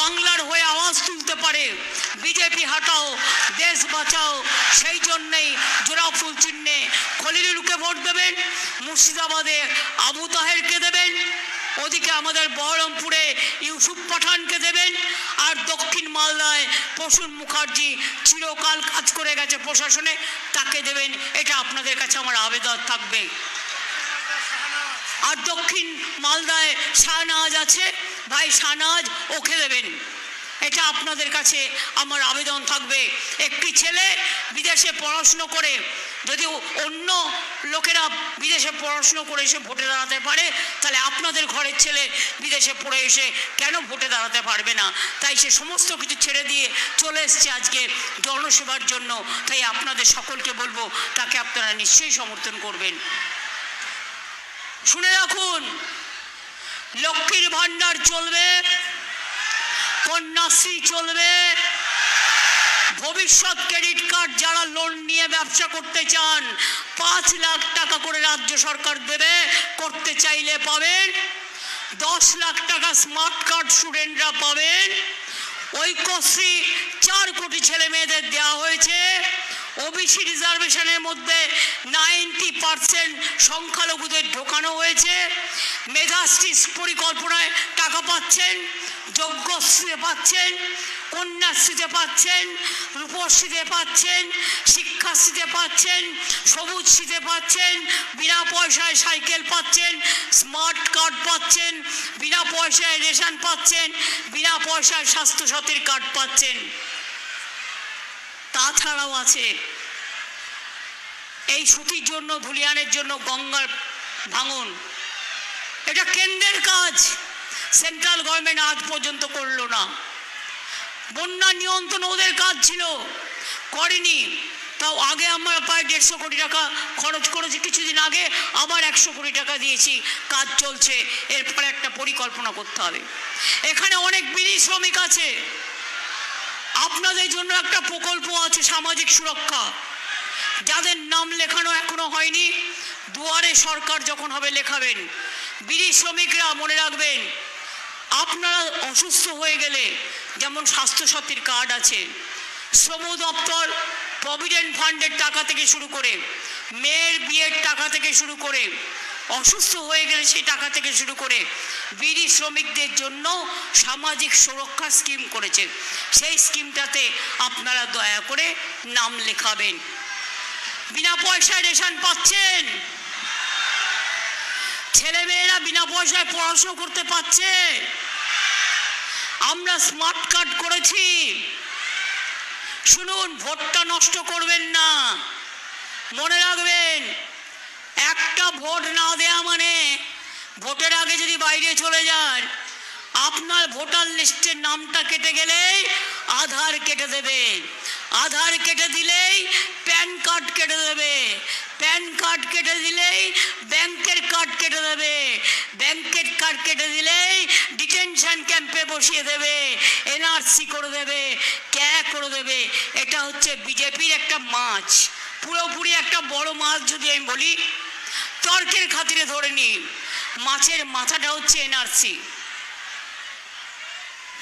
বাংলার হয়ে আওয়াজ তুলতে পারে। বিজেপি হাটাও, দেশ বাঁচাও, সেই জন্যেই জোড়া ফুল চিহ্নে খলিলুরকে ভোট দেবেন, মুর্শিদাবাদে আবু তাহেরকে দেবেন, ওদিকে আমাদের বহরমপুরে ইউসুফ পাঠানকে দেবেন, আর দক্ষিণ মালদায় প্রসূন মুখার্জি চিরকাল কাজ করে গেছে প্রশাসনে, তাকে দেবেন, এটা আপনাদের কাছে আমার আবেদন থাকবে। আর দক্ষিণ মালদায় শাহনাজ আছে। ভাই শাহনাজ ওকে দেবেন এটা আপনাদের কাছে আমার আবেদন থাকবে। একটি ছেলে বিদেশে পড়াশুনো করে যদি অন্য লোকেরা বিদেশে পড়াশুনো করে এসে ভোটে দাঁড়াতে পারে, তাহলে আপনাদের ঘরের ছেলে বিদেশে পড়ে এসে কেন ভোটে দাঁড়াতে পারবে না? তাই সে সমস্ত কিছু ছেড়ে দিয়ে চলে এসছে আজকে জনসেবার জন্য। তাই আপনাদের সকলকে বলব, তাকে আপনারা নিশ্চয়ই সমর্থন করবেন। শুনে রাখুন, লক্ষ্মীর ভাণ্ডার চলবে, কন্যাশ্রী চলবে, ভবিষ্যৎ ক্রেডিট কার্ড যারা লোন নিয়ে ব্যবসা করতে চান, পাঁচ লাখ টাকা করে রাজ্য সরকার দেবে, করতে চাইলে পাবেন, দশ লাখ টাকা স্মার্ট কার্ড স্টুডেন্টরা পাবেন, ঐক্যশ্রী চার কোটি ছেলে মেয়েদের দেওয়া হয়েছে ওবিসি রিজার্ভেশনের মধ্যে নাইনটি পার্সেন্ট সংখ্যালঘুদের ঢোকানো হয়েছে। মেধাশ্রী পরিকল্পনায় টাকা পাচ্ছেন যজ্ঞশ্রীতে পাচ্ছেন কন্যাশ্রীতে পাচ্ছেন রূপশ্রীতে পাচ্ছেন শিক্ষাশ্রীতে পাচ্ছেন সবুজশ্রীতে পাচ্ছেন, বিনা পয়সায় সাইকেল পাচ্ছেন, স্মার্ট কার্ড পাচ্ছেন, বিনা পয়সায় রেশন পাচ্ছেন, বিনা পয়সায় স্বাস্থ্যসাথীর কার্ড পাচ্ছেন। তাছাড়াও আছে। এই সুতির জন্য ভুলিয়ানের জন্য গঙ্গার ভাঙন। এটা কেন্দ্রের কাজ। সেন্ট্রাল গভর্নমেন্ট আজ পর্যন্ত করল না। বন্যা নিয়ন্ত্রণ ওদের কাজ ছিল, করেনি। তাও আগে আমরা প্রায় দেড়শো কোটি টাকা খরচ করেছি, কিছুদিন আগে আবার একশো কোটি টাকা দিয়েছি। কাজ চলছে, এরপরে একটা পরিকল্পনা করতে হবে। এখানে অনেক বিড়ি শ্রমিক আছে। আপনাদের জন্য একটা প্রকল্প আছে, সামাজিক সুরক্ষা। যাদের নাম লেখানো এখনও হয়নি, দুয়ারে সরকার যখন হবে লেখাবেন। বিড়ি শ্রমিকরা মনে রাখবেন, আপনারা অসুস্থ হয়ে গেলে যেমন স্বাস্থ্যসাথীর কার্ড আছে, শ্রম দপ্তর প্রভিডেন্ট ফান্ডের টাকা থেকে শুরু করে, মেয়ের বিয়ের টাকা থেকে শুরু করে অসুস্থ হয়ে গেলে সেই টাকা থেকে শুরু করে বিড়ি শ্রমিকদের জন্য সামাজিক সুরক্ষা স্কিম করেছে। সেই স্কিমটাতে আপনারা দয়া করে নাম লেখাবেন। বিনা পয়সায় রেশন পাচ্ছেন। ছেলে মেয়েরা বিনা পয়সায় পড়াশুনো করতে পারছে। আমরা স্মার্ট কার্ড করেছি। শুনুন, ভোটটা নষ্ট করবেন না। মনে রাখবেন একটা ভোট না দেয়া মানে ভোটের আগে যদি বাইরে চলে যান আপনার ভোটার লিস্টের নামটা কেটে গেলেই আধার কেটে দেবে। আধার কেটে দিলেই প্যান কার্ড কেটে দেবে। প্যান কার্ড কেটে দিলেই ব্যাংকের কার্ড কেটে দেবে। ব্যাংকের কার্ড কেটে দিলেই ডিটেনশন ক্যাম্পে বসিয়ে দেবে। এনআরসি করে দেবে, ক্যা করে দেবে। এটা হচ্ছে বিজেপির একটা মাছ। পুরোপুরি একটা বড় মাছ যদি আমি বলি তর্কের খাতিরে ধরে নি মাছের মাথাটা হচ্ছে এনআরসি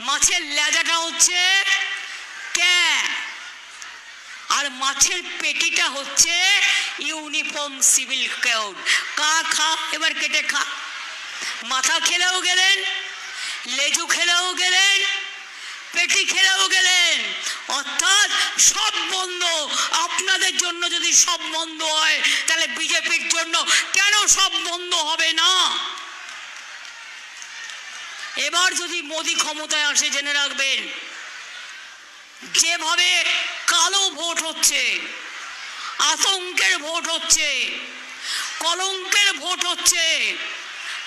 মাছের লেজাটা হচ্ছে ক্যা। আর মাছের পেটিটা হচ্ছে ইউনিফর্ম সিভিল কোড। কা খা, এবার কেটে খা। মাথা খেলেও গেলেন, লেজু খেলেও গেলেন পেটি খেলেও গেলেন অর্থাৎ সব বন্ধ আপনাদের জন্য যদি সব বন্ধ হয়, তাহলে বিজেপির জন্য কেন সব বন্ধ হবে না? এবার যদি মোদি ক্ষমতায় আসে, জেনে রাখবেন, যেভাবে কালো ভোট হচ্ছে, আতঙ্কের ভোট হচ্ছে, কলঙ্কের ভোট হচ্ছে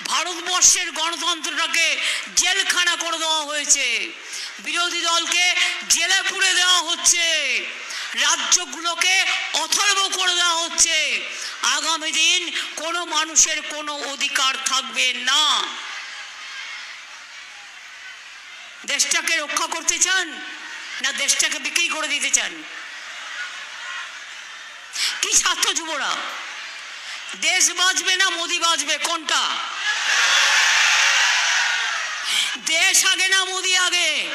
ভারতবর্ষের গণতন্ত্রটাকে জেলখানা করে দেওয়া হয়েছে। বিরোধী দলকে জেলে পুরে দেওয়া হচ্ছে। রাজ্যগুলোকে অথর্ব করে দেওয়া হচ্ছে। আগামী দিন কোনো মানুষের কোনো অধিকার থাকবে না। দেশটাকে রক্ষা করতে চান না দেশটাকে বিক্রি করে দিতে চান? কি ছাত্র যুবরা? দেশ বাঁচবে না, মোদি বাঁচবে, কোনটা? দেশ আগে না মোদি আগে?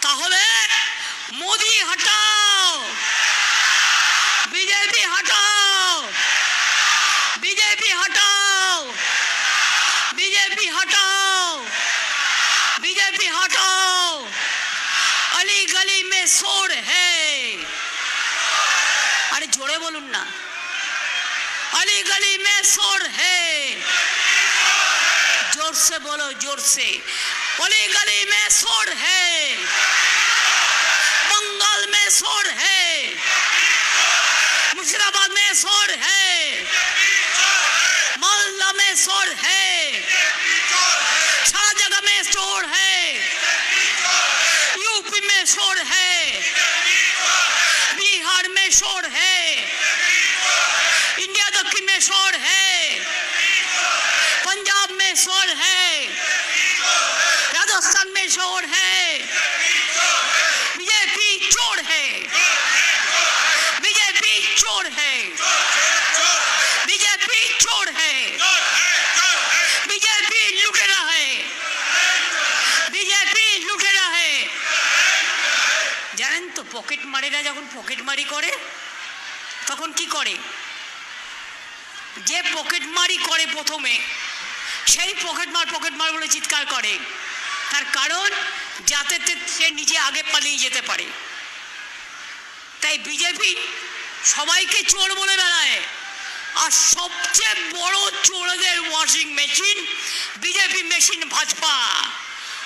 তাহলে মোদি হটাও, বিজেপি হটাও বিজেপি হটাও বিজেপি হটাও বিজেপি হটাও। অলি গলি মে शोर হ্যাঁ হে আরে জোরে বলুন না अली गली में शोर है जोर से बोलो जोर से अली गली में शोर है बंगाल में शोर है मुर्शिदाबाद में शोर है मालदा में शोर है सारा जगह में शोर है यूपी में शोर है राजस्थान में शोर है बीजेपी चोर है बीजेपी चोर है बीजेपी चोर है बीजेपी लुटेरा है বিজেপি লুটেরা হে জানেন তো পকেট মারিরা যখন পকেট মারি করে তখন কি করে যে পকেট মারি করে প্রথমে সেই পকেট মার পকেট মার বলে চিৎকার করে তার কারণ যাতে সে নিজে আগে পালিয়ে যেতে পারে। তাই বিজেপি সবাইকে চোর বলে বেড়ায়। আর সবচেয়ে বড় চোরদের washing machine BJP machine Bhajpa.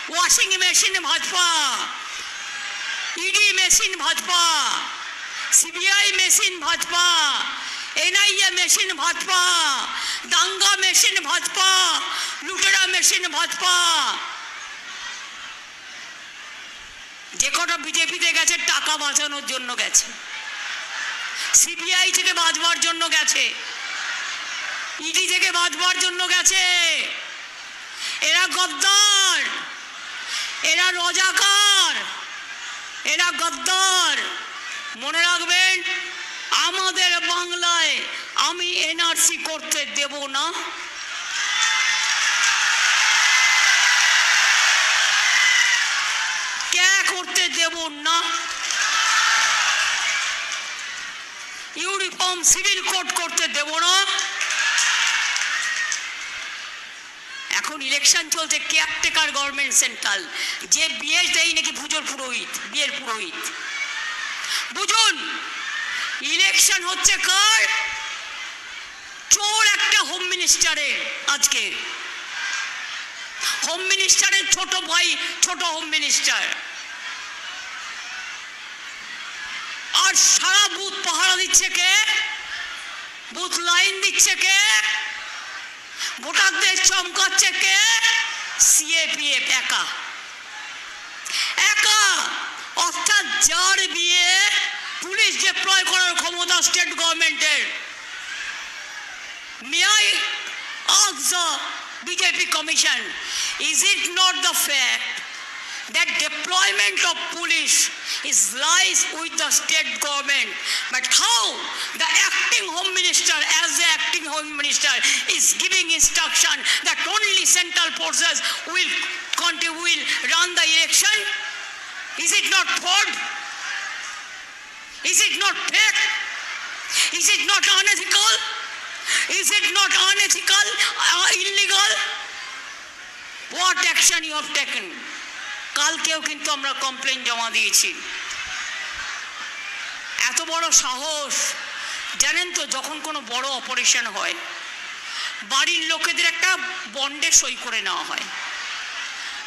Washing machine Bhajpa. ED machine Bhajpa. CBI machine Bhajpa. NIA machine Bhajpa. দাঙ্গা মেশিন ভাজপা। লুটেরা মেশিন ভাজপা। যে কটা বিজেপিতে গেছে, টাকা বাঁচানোর জন্য গেছে। সিবিআই থেকে বাঁচবার জন্য গেছে। ইডি থেকে বাঁচবার জন্য গেছে। এরা গদ্দার। এরা রজাকার। এরা গদ্দার। মনে রাখবেন, আমাদের বাংলায় আমি এনআরসি করতে দেব না। না ইউনিফর্ম সিভিল কোড করতে দেব না। এখন ইলেকশন চলছে কেয়ারটেকার গভর্নমেন্ট সেন্ট্রাল যে বিয়ে দেয় নাকি পুজোর পুরোহিত, বিয়ের পুরোহিত। বুঝুন ইলেকশন হচ্ছে কার? চোর একটা হোম মিনিস্টারের আজকে। হোম মিনিস্টারের ছোট ভাই, ছোট হোম মিনিস্টার আর সারা বুথ পাহারা দিচ্ছে কে? বুথ লাইন দিচ্ছে কে? ভোটারদের চমকাচ্ছে কে? সিএপিএফ একা। একা। অর্থাৎ যার বিয়ে পুলিশ ডিপ্লয় করার ক্ষমতা স্টেট গভর্নমেন্টের I ask the BJP Commission, is it not the fact that deployment of police is lies with the state government, but how the acting home minister, as the acting home minister, is giving instruction that only central forces will will run the election? Is it not fraud? Is it not fake? Is it not unethical? Is it not unethical, uh, illegal? What action you have taken? কালকেও কিন্তু আমরা complain জমা দিয়েছি। এত বড় সাহস। জানেন তো, যখন কোনো বড় অপারেশন হয়, বাড়ির লোকেদের একটা বন্ডে সই করে নেওয়া হয়।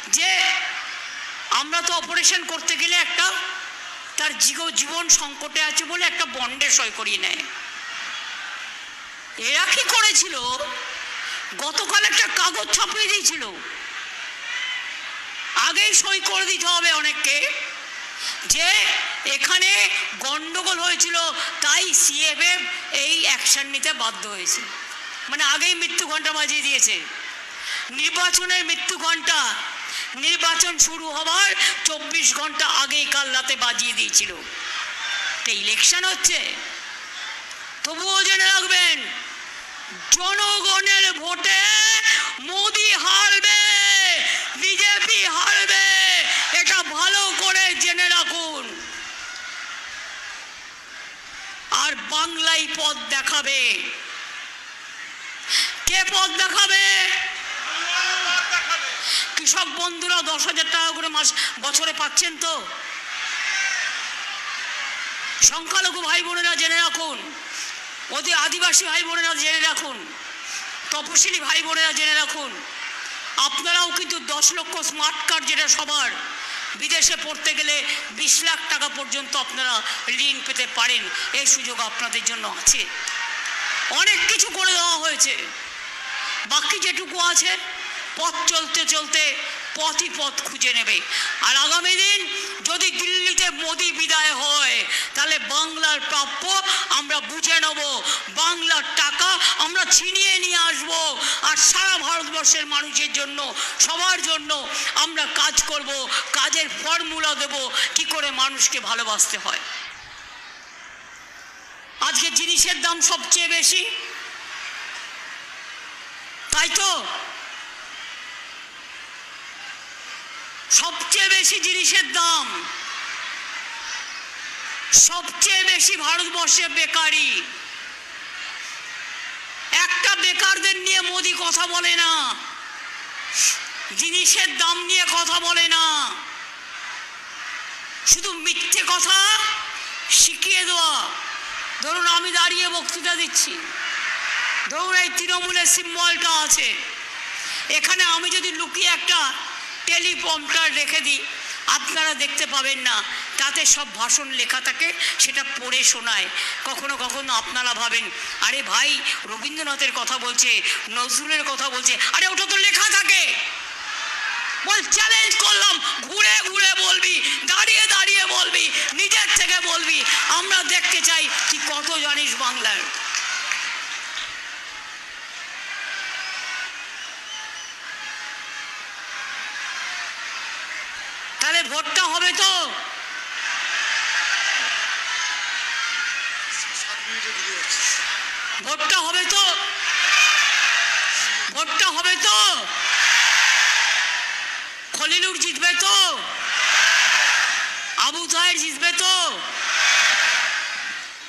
যে আমরা তো অপারেশন করতে গেলে একটা তার জীব- জীবন সংকটে আছে বলে একটা বন্ডে সই করিয়ে নেয়। এরা কি করেছিল? গতকাল একটা কাগজ ছাপিয়ে দিয়েছিল। আগেই সই করে দিতে হবে অনেককে। যে এখানে গন্ডগোল হয়েছিল, তাই সিএফএফ এই অ্যাকশন নিতে বাধ্য হয়েছে। মানে আগেই মৃত্যু ঘণ্টা বাজিয়ে দিয়েছে। নির্বাচনের মৃত্যু ঘণ্টা নির্বাচন শুরু হবার চব্বিশ ঘণ্টা আগেই কাল রাতে বাজিয়ে দিয়েছিল। তো ইলেকশন হচ্ছে। তবুও জেনে রাখবেন, জনগণের ভোটে মোদি হারবে। বিজেপি হারবে। এটা ভালো করে জেনে রাখুন। আর বাংলায় পথ দেখাবে। কে পথ দেখাবে? কৃষক বন্ধুরা, দশ হাজার টাকা করে মাস বছরে পাচ্ছেন তো? সংখ্যালঘু ভাই বোনেরা জেনে রাখুন। অতি আদিবাসী ভাই বোনেরা জেনে রাখুন। তপশিলি ভাই বোনেরা জেনে রাখুন। আপনারাও কিন্তু দশ লক্ষ স্মার্ট কার্ড যেটা সবার, বিদেশে পড়তে গেলে বিশ লাখ টাকা পর্যন্ত আপনারা ঋণ পেতে পারেন, এই সুযোগ আপনাদের জন্য আছে। অনেক কিছু করে দেওয়া হয়েছে। বাকি যেটুকু আছে, পথ চলতে চলতে পথই পথ খুঁজে নেবে। আর আগামী দিন যদি দিল্লিতে মোদি বিদায় হয়, তাহলে বাংলার প্রাপ্য আমরা বুঝে নেব। বাংলার টাকা আমরা ছিনিয়ে নিয়ে আসব। আর সারা ভারতবর্ষের মানুষের জন্য, সবার জন্য আমরা কাজ করব, কাজের ফর্মুলা দেব, কি করে মানুষকে ভালোবাসতে হয়। আজকে জিনিসের দাম সবচেয়ে বেশি। তাই তো? সবচেয়ে বেশি জিনিসের দাম। সবচেয়ে বেশি ভারতবর্ষে বেকারি। একটা বেকারদের নিয়ে মোদি কথা বলে না। জিনিসের দাম নিয়ে কথা বলে না। শুধু মিথ্যে কথা শিখিয়ে দেওয়া। ধরুন আমি দাঁড়িয়ে বক্তৃতা দিচ্ছি। ধরুন এই তৃণমূলের সিম্বলটা আছে। এখানে আমি যদি লুকিয়ে একটা টেলিপম্পটার রেখে দিই। আপনারা দেখতে পাবেন না, তাতে সব ভাষণ লেখা থাকে, সেটা পড়ে শোনায়। কখনো কখনো আপনারা ভাবেন, আরে ভাই, রবীন্দ্রনাথের কথা বলছে, নজরুলের কথা বলছে, আরে ওটা তো লেখা থাকে। বল চ্যালেঞ্জ করলাম, ঘুরে ঘুরে বলবি, দাঁড়িয়ে দাঁড়িয়ে বলবি, নিজের থেকে বলবি। আমরা দেখতে চাই কি কত জানিস বাংলার। ভোটটা হবে তো। ভোটটা হবে তো। ভোটটা হবে তো। খলিলুর জিতবে তো। আবু তাহের জিতবে তো।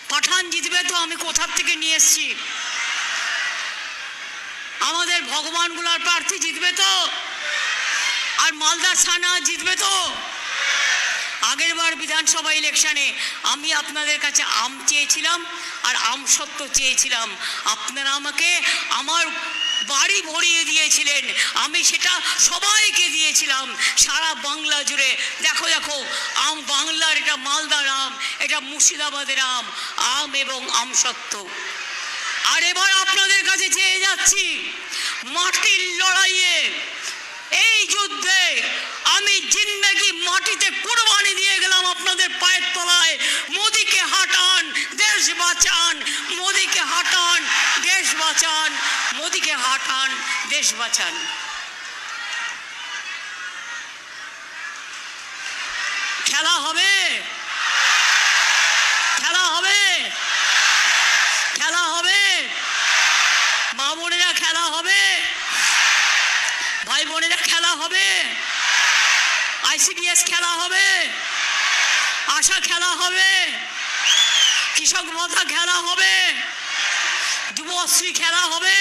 পাঠান জিতবে তো, আমি কোথার থেকে নিয়ে এসছি? আমাদের ভগবানগুলার প্রার্থী আর মালদা ছানা জিতবে তো? আগের বার বিধানসভা ইলেকশনে আমি আপনাদের কাছে আম চেয়েছিলাম আর আম সত্য চেয়েছিলাম। আপনারা আমাকে আমার বাড়ি ভরিয়ে দিয়েছিলেন। আমি সেটা সবাইকে দিয়েছিলাম সারা বাংলা জুড়ে। দেখো দেখো, আম বাংলার এটা মালদার আম, এটা মুর্শিদাবাদের আম আম এবং আম সত্য। আর এবার আপনাদের কাছে চেয়ে যাচ্ছি, মাটির লড়াইয়ে এই যুদ্ধে আমি জিন্দগি মাটিতে কুরবানি দিয়ে গেলাম আপনাদের পায়ের তলায়। মোদিকে হাঁটান, দেশ বাঁচান, মোদিকে হাঁটান, দেশ বাঁচান, মোদিকে হাঁটান, দেশ বাঁচান। খেলা হবে খেলা হবে খেলা হবে মা বোনেরা খেলা হবে ভাই বোনেরা খেলা হবে? আইসিডিএস খেলা হবে? আশা খেলা হবে? কৃষক ভাতা খেলা হবে? যুবশ্রী খেলা হবে?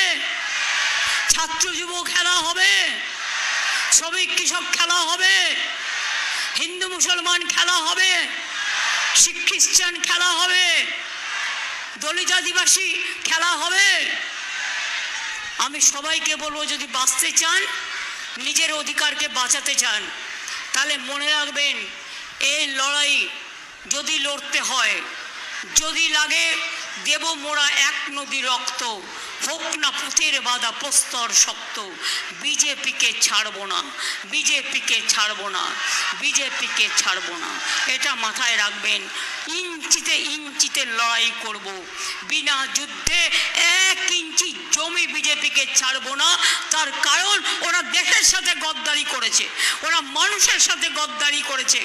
ছাত্র যুব খেলা হবে? শ্রমিক কৃষক খেলা হবে? হিন্দু মুসলমান খেলা হবে? শিখ খ্রিস্টান খেলা হবে? দলিত আদিবাসী খেলা হবে? আমি সবাইকে বলব, যদি বাঁচতে চান নিজের অধিকারকে বাঁচাতে চান, তাহলে মনে রাখবেন, এই লড়াই যদি লড়তে হয়, যদি লাগে দেব মোড়া এক নদী রক্ত হোক না পুঁথের বাধা প্রস্তর শক্ত। বিজেপিকে ছাড়বো না, বিজেপিকে ছাড়বো না, বিজেপিকে ছাড়বো না। এটা মাথায় রাখবেন, ইঞ্চিতে ইঞ্চিতে লড়াই করব। বিনা যুদ্ধে এক ইঞ্চি জমি বিজেপিকে ছাড়বো না। তার কারণ, ওরা দেশের সাথে গদ্দারি করেছে, ওরা মানুষের সাথে গদ্দারি করেছে,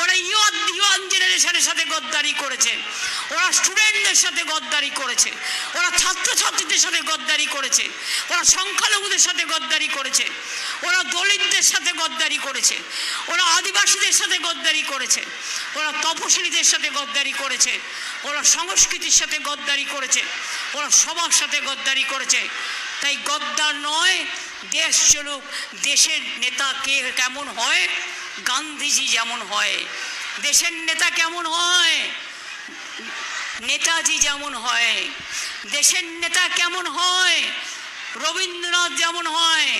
ওরা ইয়ন ইয়ন জেনারেশনের সাথে গদ্দারি করেছে, ওরা স্টুডেন্টদের সাথে গদ্দারি করেছে, ওরা ছাত্রছাত্রীদের সাথে গদ্দারি করেছে। ওরা সংখ্যালঘুদের সাথে গদ্দারি করেছে। ওরা দলিতদের সাথে গদ্দারি করেছে। ওরা আদিবাসীদের সাথে গদ্দারি করেছে। ওরা তপশিলীদের সাথে গদ্দারি করেছে। ওরা সংস্কৃতির সাথে গদ্দারি করেছে। ওরা সবার সাথে গদ্দারি করেছে। তাই গদ্দার নয়, দেশ চলুক, দেশের নেতা কে কেমন হয়? গান্ধীজি যেমন হয়। দেশের নেতা কেমন হয়? নেতাজি যেমন হয় দেশের নেতা কেমন হয় রবীন্দ্রনাথ যেমন হয়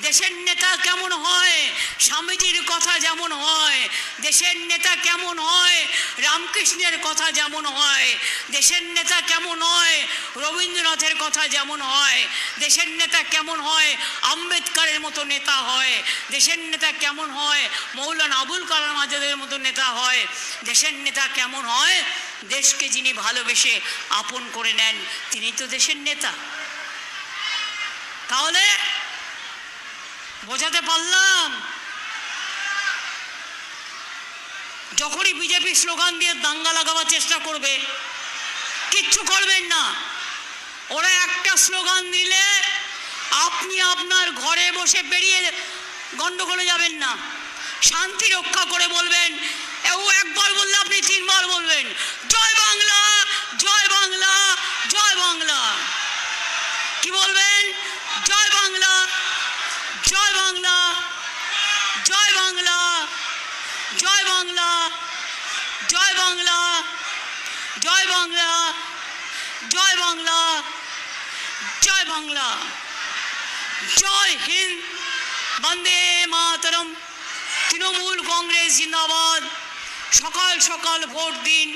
দেশের নেতা কেমন হয়? স্বামীজির কথা যেমন হয়, দেশের নেতা কেমন হয়? রামকৃষ্ণের কথা যেমন হয়, দেশের নেতা কেমন হয়? রবীন্দ্রনাথের কথা যেমন হয়, দেশের নেতা কেমন হয়? আম্বেদকারের মতো নেতা হয়, দেশের নেতা কেমন হয়? মৌলানা আবুল কালাম আজাদের মতো নেতা হয়, দেশের নেতা কেমন হয়? দেশকে যিনি ভালোবেসে আপন করে নেন, তিনি তো দেশের নেতা। তাহলে বোঝাতে পারলাম। যখনই বিজেপি স্লোগান দিয়ে দাঙ্গা লাগাবার চেষ্টা করবে, কিচ্ছু করবেন না। ওরা একটা স্লোগান দিলে আপনি আপনার ঘরে বসে বেরিয়ে গন্ডগোলে যাবেন না। শান্তি রক্ষা করে বলবেন ও একবার বললে আপনি তিনবার বলবেন, জয় বাংলা জয় বাংলা জয় বাংলা। কি বলবেন? জয় বাংলা জয় বাংলা জয় বাংলা জয় বাংলা জয় বাংলা জয় বাংলা জয় বাংলা। জয় হিন্দ, বন্দে মাতরম। তৃণমূল কংগ্রেস জিন্দাবাদ। সকাল সকাল ভোট দিন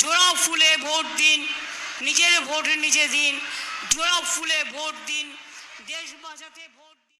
জোড়া ফুলে ভোট দিন, নিজের ভোট নিজে দিন জোড়া ফুলে ভোট দিন। দেশ বাঁচাতে